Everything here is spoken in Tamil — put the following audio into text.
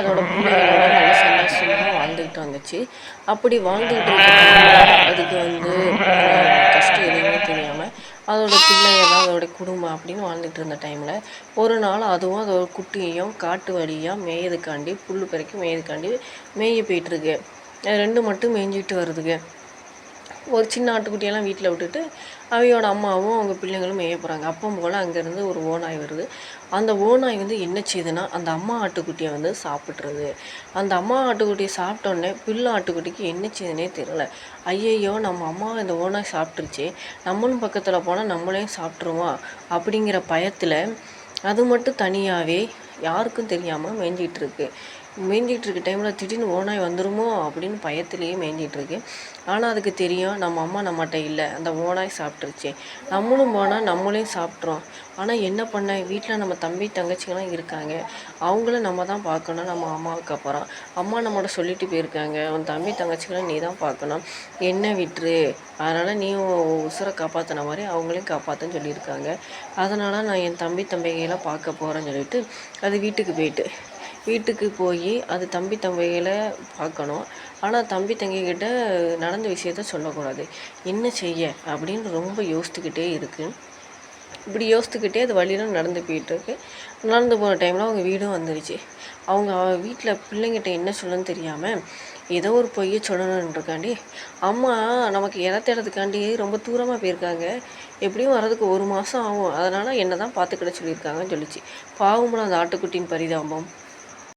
அதோட பிள்ளைகளோட நல்ல சந்தோஷமாக வாழ்ந்துக்கிட்டு வந்துச்சு. அப்படி வாழ்ந்துக்கிட்டு அதுக்கு வந்து கஷ்டம் எதுவுமே தெரியாமல் அதோட பிள்ளைகள் அதோட குடும்பம் அப்படின்னு வாழ்ந்துட்டு இருந்த டைமில் ஒரு நாள் அதுவும் அதோட குட்டியையும் காட்டு வழியாக மேயதுக்காண்டி புல் பிறக்கி மேயதுக்காண்டி மேய போயிட்டுருக்கு ரெண்டு மட்டும் மேய்ஞ்சிட்டு வருதுங்க. ஒரு சின்ன ஆட்டுக்குட்டியெல்லாம் வீட்டில் விட்டுட்டு அவையோட அம்மாவும் அவங்க பிள்ளைங்களும் மேய போகிறாங்க அப்பவும் போல் அங்கேருந்து ஒரு ஓநாய் வருது. அந்த ஓநாய் வந்து என்ன செய்யுதுன்னா அந்த அம்மா ஆட்டுக்குட்டியை வந்து சாப்பிட்றது அந்த அம்மா ஆட்டுக்குட்டியை சாப்பிட்டோன்னே பிள்ளை ஆட்டுக்குட்டிக்கு என்ன செய்யுதுன்னே தெரியல. ஐயையோ நம்ம அம்மா இந்த ஓநாய் சாப்பிட்ருச்சு நம்மளும் பக்கத்தில் போனால் நம்மளையும் சாப்பிட்ருவோம் அப்படிங்கிற பயத்தில் அது மட்டும் தனியாகவே யாருக்கும் தெரியாமல் மேய்ஞ்சிட்டு இருக்கு டைமில் திடீர்னு ஓனாய் வந்துருமோ அப்படின்னு பயத்திலேயே மேய்ஞ்சிகிட்ருக்கு ஆனால் அதுக்கு தெரியும் நம்ம அம்மா நம்மகிட்ட இல்லை அந்த ஓனாய் சாப்பிட்ருச்சு. நம்மளும் போனால் நம்மளையும் சாப்பிட்றோம். ஆனால் என்ன பண்ண? வீட்டில் நம்ம தம்பி தங்கச்சிங்கெல்லாம் இருக்காங்க. அவங்கள நம்ம தான் பார்க்கணும் நம்ம அம்மாவுக்கு அப்புறம். அம்மா நம்மகிட்ட சொல்லிட்டு போயிருக்காங்க. உன் தம்பி தங்கச்சிகளை நீ தான் பார்க்கணும். என்ன விட்டுரு? அதனால் நீ உசுரை காப்பாற்றின மாதிரி அவங்களையும் காப்பாற்றுன்னு சொல்லியிருக்காங்க. அதனால் நான் என் தம்பி தம்பிகளை பார்க்க போகிறேன்னு சொல்லிட்டு அது அது வீட்டுக்கு போயிட்டு. வீட்டுக்கு போய் அது தம்பி தம்பிகளை பார்க்கணும். ஆனால் தம்பி தங்கிக்கிட்ட நடந்த விஷயத்த சொல்லக்கூடாது. என்ன செய்ய? அப்படின்னு ரொம்ப யோசித்துக்கிட்டே இருக்குது இப்படி யோசித்துக்கிட்டே அது வழியில் நடந்து போயிட்டுருக்கு. நடந்து போகிற டைமில் அவங்க வீடும் வந்துருச்சு. அவங்க வீட்டில் பிள்ளைங்கிட்ட என்ன சொல்லணும்னு தெரியாமல் ஏதோ ஒரு பொய்யை சொல்லணுன்றக்காண்டி அம்மா நமக்கு இறத்தேடத்துக்காண்டி ரொம்ப தூரமாக போயிருக்காங்க. எப்படியும் வர்றதுக்கு ஒரு மாதம் ஆகும். அதனால் என்ன தான் பார்த்துக்கிட சொல்லியிருக்காங்கன்னு சொல்லிச்சு. பாவம்ல அந்த ஆட்டுக்குட்டியின் பரிதாபம்.